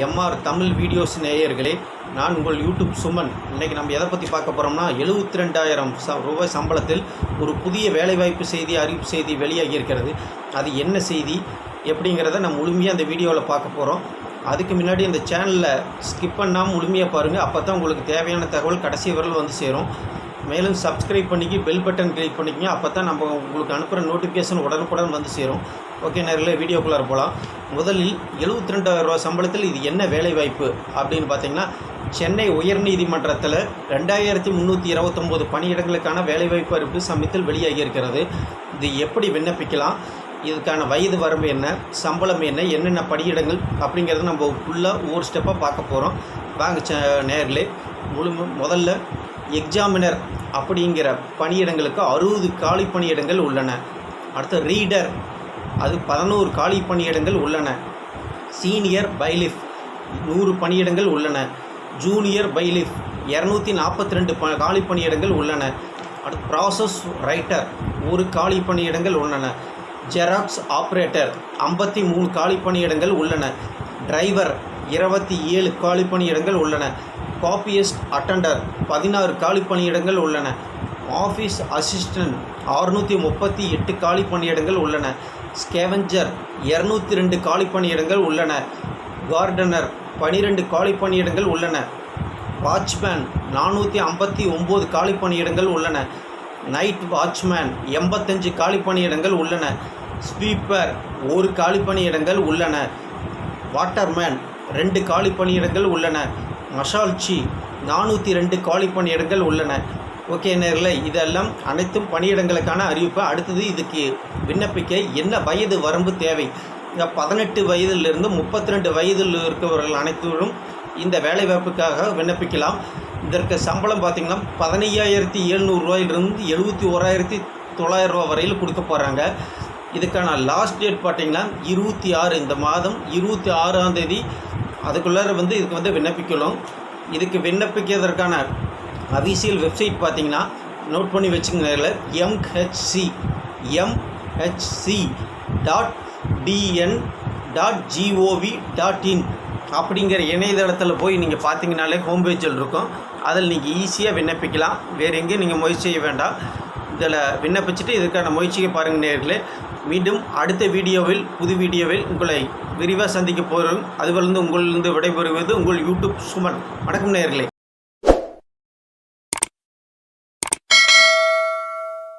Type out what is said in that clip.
MR Tamil videos நேயர்களே நான் உங்கள் யூடியூப் சுமன். இன்றைக்கி நம்ம எதை பற்றி பார்க்க போகிறோம்னா எழுபத்தி ரெண்டாயிரம் ச ரூபாய் சம்பளத்தில் ஒரு புதிய வேலைவாய்ப்பு செய்தி அறிவிப்பு செய்தி வெளியாகி இருக்கிறது அது என்ன செய்தி எப்படிங்கிறத நம்ம முழுமையாக அந்த வீடியோவில் பார்க்க போகிறோம் அதுக்கு முன்னாடி இந்த சேனலில் ஸ்கிப் பண்ணாமல் முழுமையாக பாருங்கள் அப்போ தான் உங்களுக்கு தேவையான தகவல் கடைசி வரல் வந்து சேரும். மேலும் சப்ஸ்கிரைப் பண்ணிக்கி பெல் பட்டன் கிளிக் பண்ணிக்கங்க. அப்போ தான் நம்ம உங்களுக்கு அனுப்புகிற நோட்டிஃபிகேஷன் உடனுக்குடன் வந்து சேரும். ஓகே நேரில் வீடியோக்குள்ளார போகலாம் முதலில் எழுபத்தி ரெண்டாயிரம் ரூபா சம்பளத்தில் இது என்ன வேலைவாய்ப்பு அப்படின்னு பார்த்தீங்கன்னா சென்னை உயர்நீதிமன்றத்தில் ரெண்டாயிரத்தி முந்நூற்றி இருபத்தொம்போது பணியிடங்களுக்கான வேலைவாய்ப்பு அறிவிப்பு சமயத்தில் வெளியாகி இருக்கிறது. இது எப்படி விண்ணப்பிக்கலாம்? இதுக்கான வயது வரம்பு என்ன? சம்பளம் என்ன? என்னென்ன பணியிடங்கள்? அப்படிங்கிறத நம்ம ஃபுல்லாக ஒவ்வொரு ஸ்டெப்பாக பார்க்க போகிறோம் வாங்க ச நேரில். முழு முதல்ல எக்ஸாமினர் அப்படிங்கிற பணியிடங்களுக்கு அறுபது காலி பணியிடங்கள் உள்ளன. அடுத்து ரீடர் அது பதினோரு காலி பணியிடங்கள் உள்ளன. சீனியர் பைலிஃப் நூறு பணியிடங்கள் உள்ளன. ஜூனியர் பைலிஃப் இரநூத்தி நாற்பத்தி ரெண்டு ப காலி பணியிடங்கள் உள்ளன. அடுத்து ப்ராசஸ் ரைட்டர் ஒரு காலி பணியிடங்கள் உள்ளன. ஜெராக்ஸ் ஆப்ரேட்டர் ஐம்பத்தி மூணு காலி பணியிடங்கள் உள்ளன. டிரைவர் இருபத்தி ஏழு காலி பணியிடங்கள் உள்ளன. Copyist attender. பதினாறு காலி பணியிடங்கள் உள்ளன. ஆஃபீஸ் அசிஸ்டன்ட் அறுநூற்றி முப்பத்தி எட்டு காலி பணியிடங்கள் உள்ளன. ஸ்கேவஞ்சர் இரநூத்தி ரெண்டு காலி பணியிடங்கள் உள்ளன. கார்டனர் பனிரெண்டு காலி பணியிடங்கள் உள்ளன. வாட்ச்மேன் நானூற்றி ஐம்பத்தி ஒம்பது காலி பணியிடங்கள் உள்ளன. நைட் வாட்ச்மேன் எண்பத்தஞ்சு காலி பணியிடங்கள் உள்ளன. ஸ்வீப்பர் ஒரு காலி பணியிடங்கள் உள்ளன. வாட்டர்மேன் ரெண்டு காலி பணியிடங்கள் உள்ளன. மஷால்ச்சி நானூற்றி ரெண்டு காலி பணியிடங்கள் உள்ளன. ஓகே நேரில் இதெல்லாம் அனைத்தும் பணியிடங்களுக்கான அறிவிப்பு. அடுத்தது இதுக்கு விண்ணப்பிக்க என்ன வயது வரம்பு தேவை? இந்த பதினெட்டு வயதிலிருந்து முப்பத்தி ரெண்டு வயதில் இருக்கிறவர்கள் அனைத்தரும் இந்த வேலைவாய்ப்புக்காக விண்ணப்பிக்கலாம். இதற்கு சம்பளம் பார்த்திங்கன்னா பதினையாயிரத்தி எழுநூறுரூவாயிலிருந்து எழுபத்தி ஓராயிரத்தி தொள்ளாயிரம் ரூபா வரையில் கொடுக்க போகிறாங்க இதுக்கான லாஸ்ட் டேட் பார்த்திங்கன்னா இருபத்தி ஆறு இந்த மாதம் இருபத்தி ஆறாம் தேதி அதுக்குள்ளார வந்து இதுக்கு வந்து விண்ணப்பிக்கணும். இதுக்கு விண்ணப்பிக்கிறதற்கான அபிஷியல் வெப்சைட் பார்த்தீங்கன்னா நோட் பண்ணி வச்சுக்கல MHC MHC dot TN dot GOV dot in அப்படிங்கிற இணையதளத்தில் போய் நீங்கள் பார்த்தீங்கனாலே ஹோம் பேஜில் இருக்கும். அதில் நீங்கள் ஈஸியாக விண்ணப்பிக்கலாம். வேறு எங்கேயும் நீங்கள் முயற்சி செய்ய வேண்டாம். இதில் விண்ணப்பிச்சுட்டு இதுக்கான முயற்சியை பாருங்கள் நேர்களே. மீண்டும் அடுத்த வீடியோவில் புது வீடியோவில் உங்களை விரிவாக சந்திக்க போகிறோம். அதுவிலிருந்து உங்களிலிருந்து விடைபெறுவது உங்கள் யூடியூப் சுமன். வணக்கம் நேர்களே.